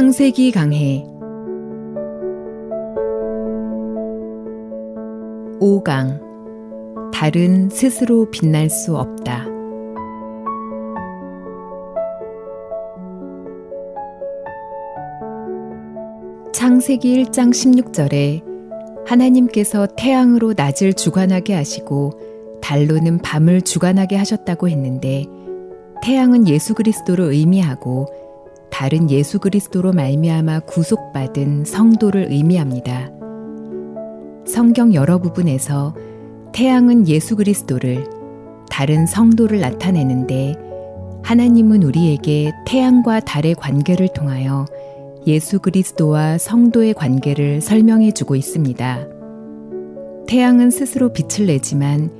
창세기 강해 5강 달은 스스로 빛날 수 없다. 창세기 1장 16절에 하나님께서 태양으로 낮을 주관하게 하시고 달로는 밤을 주관하게 하셨다고 했는데 태양은 예수 그리스도를 의미하고 달은 예수 그리스도로 말미암아 구속받은 성도를 의미합니다. 성경 여러 부분에서 태양은 예수 그리스도를 달은 성도를 나타내는데 하나님은 우리에게 태양과 달의 관계를 통하여 예수 그리스도와 성도의 관계를 설명해 주고 있습니다. 태양은 스스로 빛을 내지만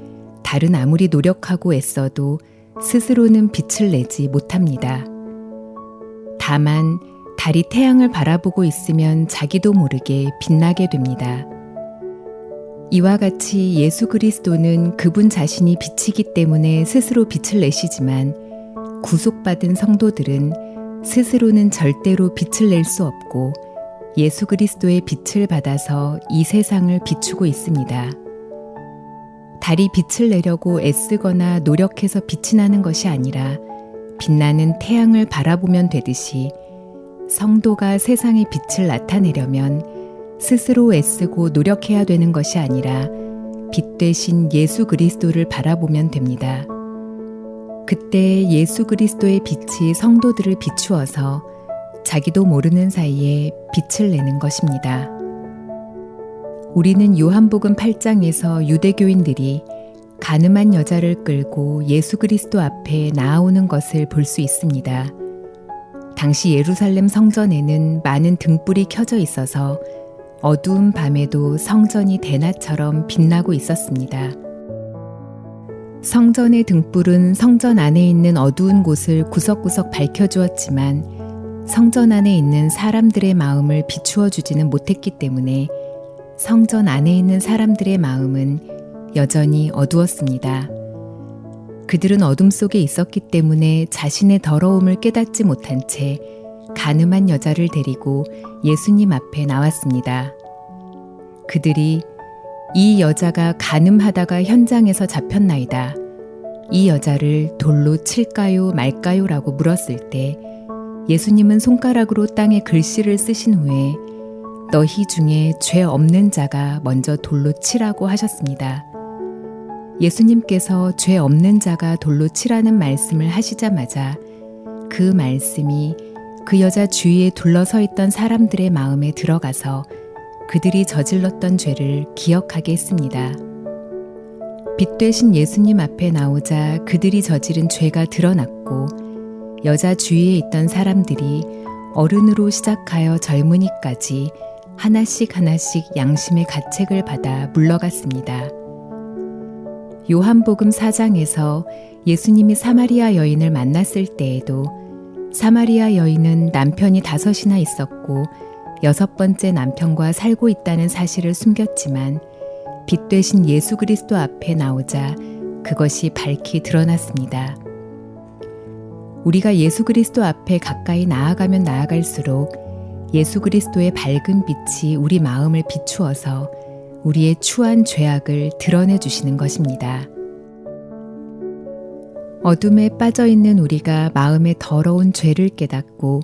달은 아무리 노력하고 애써도 스스로는 빛을 내지 못합니다. 다만 달이 태양을 바라보고 있으면 자기도 모르게 빛나게 됩니다. 이와 같이 예수 그리스도는 그분 자신이 빛이기 때문에 스스로 빛을 내시지만 구속받은 성도들은 스스로는 절대로 빛을 낼 수 없고 예수 그리스도의 빛을 받아서 이 세상을 비추고 있습니다. 달이 빛을 내려고 애쓰거나 노력해서 빛이 나는 것이 아니라 빛나는 태양을 바라보면 되듯이 성도가 세상의 빛을 나타내려면 스스로 애쓰고 노력해야 되는 것이 아니라 빛 대신 예수 그리스도를 바라보면 됩니다. 그때 예수 그리스도의 빛이 성도들을 비추어서 자기도 모르는 사이에 빛을 내는 것입니다. 우리는 요한복음 8장에서 유대교인들이 가늠한 여자를 끌고 예수 그리스도 앞에 나아오는 것을 볼 수 있습니다. 당시 예루살렘 성전에는 많은 등불이 켜져 있어서 어두운 밤에도 성전이 대낮처럼 빛나고 있었습니다. 성전의 등불은 성전 안에 있는 어두운 곳을 구석구석 밝혀주었지만 성전 안에 있는 사람들의 마음을 비추어 주지는 못했기 때문에 성전 안에 있는 사람들의 마음은 여전히 어두웠습니다. 그들은 어둠 속에 있었기 때문에 자신의 더러움을 깨닫지 못한 채 가늠한 여자를 데리고 예수님 앞에 나왔습니다. 그들이 이 여자가 가늠하다가 현장에서 잡혔나이다. 이 여자를 돌로 칠까요 말까요? 라고 물었을 때 예수님은 손가락으로 땅에 글씨를 쓰신 후에 너희 중에 죄 없는 자가 먼저 돌로 치라고 하셨습니다. 예수님께서 죄 없는 자가 돌로 치라는 말씀을 하시자마자 그 말씀이 그 여자 주위에 둘러서 있던 사람들의 마음에 들어가서 그들이 저질렀던 죄를 기억하게 했습니다. 빛 되신 예수님 앞에 나오자 그들이 저지른 죄가 드러났고 여자 주위에 있던 사람들이 어른으로 시작하여 젊은이까지 하나씩 하나씩 양심의 가책을 받아 물러갔습니다. 요한복음 4장에서 예수님이 사마리아 여인을 만났을 때에도 사마리아 여인은 남편이 다섯이나 있었고 여섯 번째 남편과 살고 있다는 사실을 숨겼지만 빛 되신 예수 그리스도 앞에 나오자 그것이 밝히 드러났습니다. 우리가 예수 그리스도 앞에 가까이 나아가면 나아갈수록 예수 그리스도의 밝은 빛이 우리 마음을 비추어서 우리의 추한 죄악을 드러내 주시는 것입니다. 어둠에 빠져 있는 우리가 마음의 더러운 죄를 깨닫고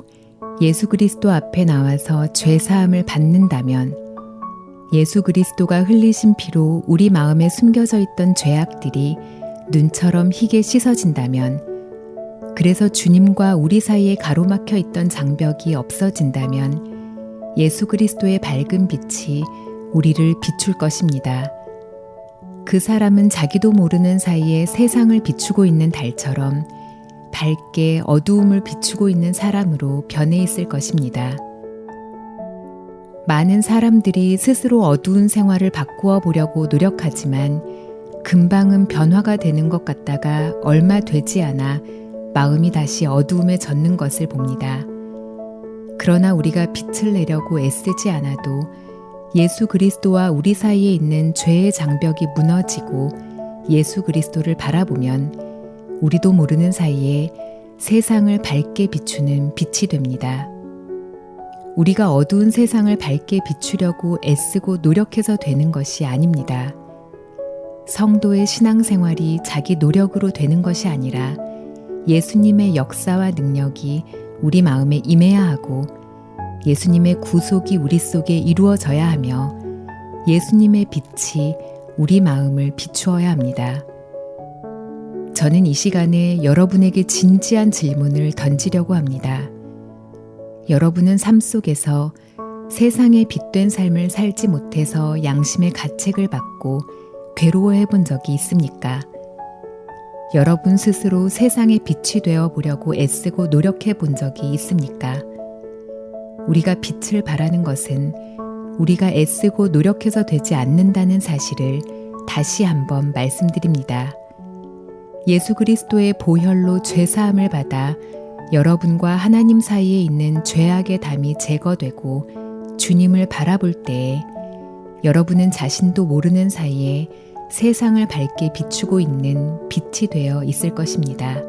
예수 그리스도 앞에 나와서 죄 사함을 받는다면 예수 그리스도가 흘리신 피로 우리 마음에 숨겨져 있던 죄악들이 눈처럼 희게 씻어진다면 그래서 주님과 우리 사이에 가로막혀 있던 장벽이 없어진다면 예수 그리스도의 밝은 빛이 우리를 비출 것입니다. 그 사람은 자기도 모르는 사이에 세상을 비추고 있는 달처럼 밝게 어두움을 비추고 있는 사람으로 변해 있을 것입니다. 많은 사람들이 스스로 어두운 생활을 바꾸어 보려고 노력하지만 금방은 변화가 되는 것 같다가 얼마 되지 않아 마음이 다시 어두움에 젖는 것을 봅니다. 그러나 우리가 빛을 내려고 애쓰지 않아도 예수 그리스도와 우리 사이에 있는 죄의 장벽이 무너지고 예수 그리스도를 바라보면 우리도 모르는 사이에 세상을 밝게 비추는 빛이 됩니다. 우리가 어두운 세상을 밝게 비추려고 애쓰고 노력해서 되는 것이 아닙니다. 성도의 신앙생활이 자기 노력으로 되는 것이 아니라 예수님의 역사와 능력이 우리 마음에 임해야 하고 예수님의 구속이 우리 속에 이루어져야 하며 예수님의 빛이 우리 마음을 비추어야 합니다. 저는 이 시간에 여러분에게 진지한 질문을 던지려고 합니다. 여러분은 삶 속에서 세상에 빛된 삶을 살지 못해서 양심의 가책을 받고 괴로워해 본 적이 있습니까? 여러분 스스로 세상의 빛이 되어 보려고 애쓰고 노력해 본 적이 있습니까? 우리가 빛을 바라는 것은 우리가 애쓰고 노력해서 되지 않는다는 사실을 다시 한번 말씀드립니다. 예수 그리스도의 보혈로 죄 사함을 받아 여러분과 하나님 사이에 있는 죄악의 담이 제거되고 주님을 바라볼 때에 여러분은 자신도 모르는 사이에 세상을 밝게 비추고 있는 빛이 되어 있을 것입니다.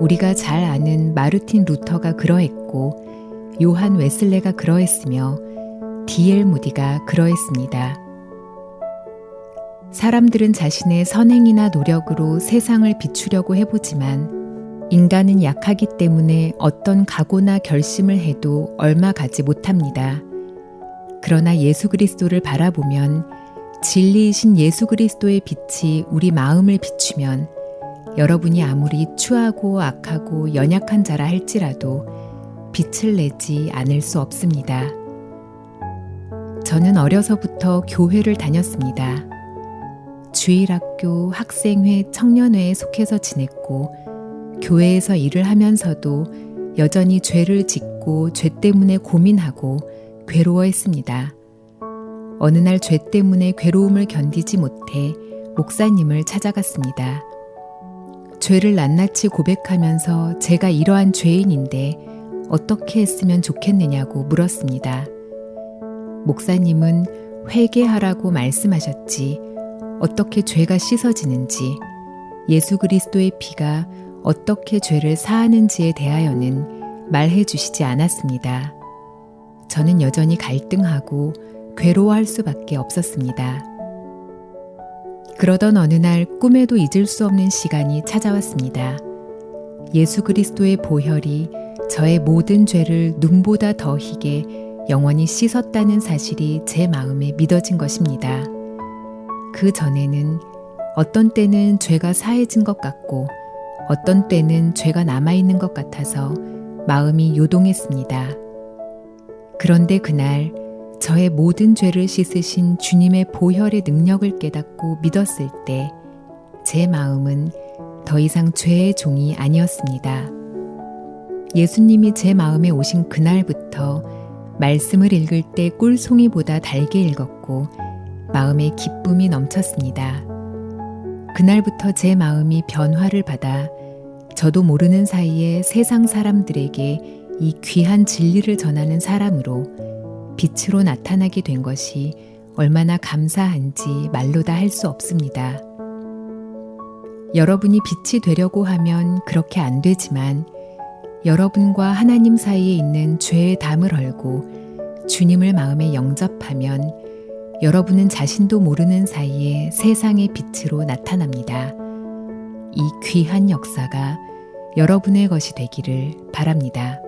우리가 잘 아는 마르틴 루터가 그러했고 요한 웨슬레가 그러했으며 디엘 무디가 그러했습니다. 사람들은 자신의 선행이나 노력으로 세상을 비추려고 해보지만 인간은 약하기 때문에 어떤 각오나 결심을 해도 얼마 가지 못합니다. 그러나 예수 그리스도를 바라보면 진리이신 예수 그리스도의 빛이 우리 마음을 비추면 여러분이 아무리 추하고 악하고 연약한 자라 할지라도 빛을 내지 않을 수 없습니다. 저는 어려서부터 교회를 다녔습니다. 주일학교, 학생회, 청년회에 속해서 지냈고, 교회에서 일을 하면서도 여전히 죄를 짓고 죄 때문에 고민하고 괴로워했습니다. 어느 날 죄 때문에 괴로움을 견디지 못해 목사님을 찾아갔습니다. 죄를 낱낱이 고백하면서 제가 이러한 죄인인데 어떻게 했으면 좋겠느냐고 물었습니다. 목사님은 회개하라고 말씀하셨지 어떻게 죄가 씻어지는지 예수 그리스도의 피가 어떻게 죄를 사하는지에 대하여는 말해 주시지 않았습니다. 저는 여전히 갈등하고 괴로워할 수밖에 없었습니다. 그러던 어느 날 꿈에도 잊을 수 없는 시간이 찾아왔습니다. 예수 그리스도의 보혈이 저의 모든 죄를 눈보다 더 희게 영원히 씻었다는 사실이 제 마음에 믿어진 것입니다. 그 전에는 어떤 때는 죄가 사해진 것 같고 어떤 때는 죄가 남아있는 것 같아서 마음이 요동했습니다. 그런데 그날 저의 모든 죄를 씻으신 주님의 보혈의 능력을 깨닫고 믿었을 때 제 마음은 더 이상 죄의 종이 아니었습니다. 예수님이 제 마음에 오신 그날부터 말씀을 읽을 때 꿀송이보다 달게 읽었고 마음에 기쁨이 넘쳤습니다. 그날부터 제 마음이 변화를 받아 저도 모르는 사이에 세상 사람들에게 이 귀한 진리를 전하는 사람으로 빛으로 나타나게 된 것이 얼마나 감사한지 말로 다 할 수 없습니다. 여러분이 빛이 되려고 하면 그렇게 안 되지만 여러분과 하나님 사이에 있는 죄의 담을 헐고 주님을 마음에 영접하면 여러분은 자신도 모르는 사이에 세상의 빛으로 나타납니다. 이 귀한 역사가 여러분의 것이 되기를 바랍니다.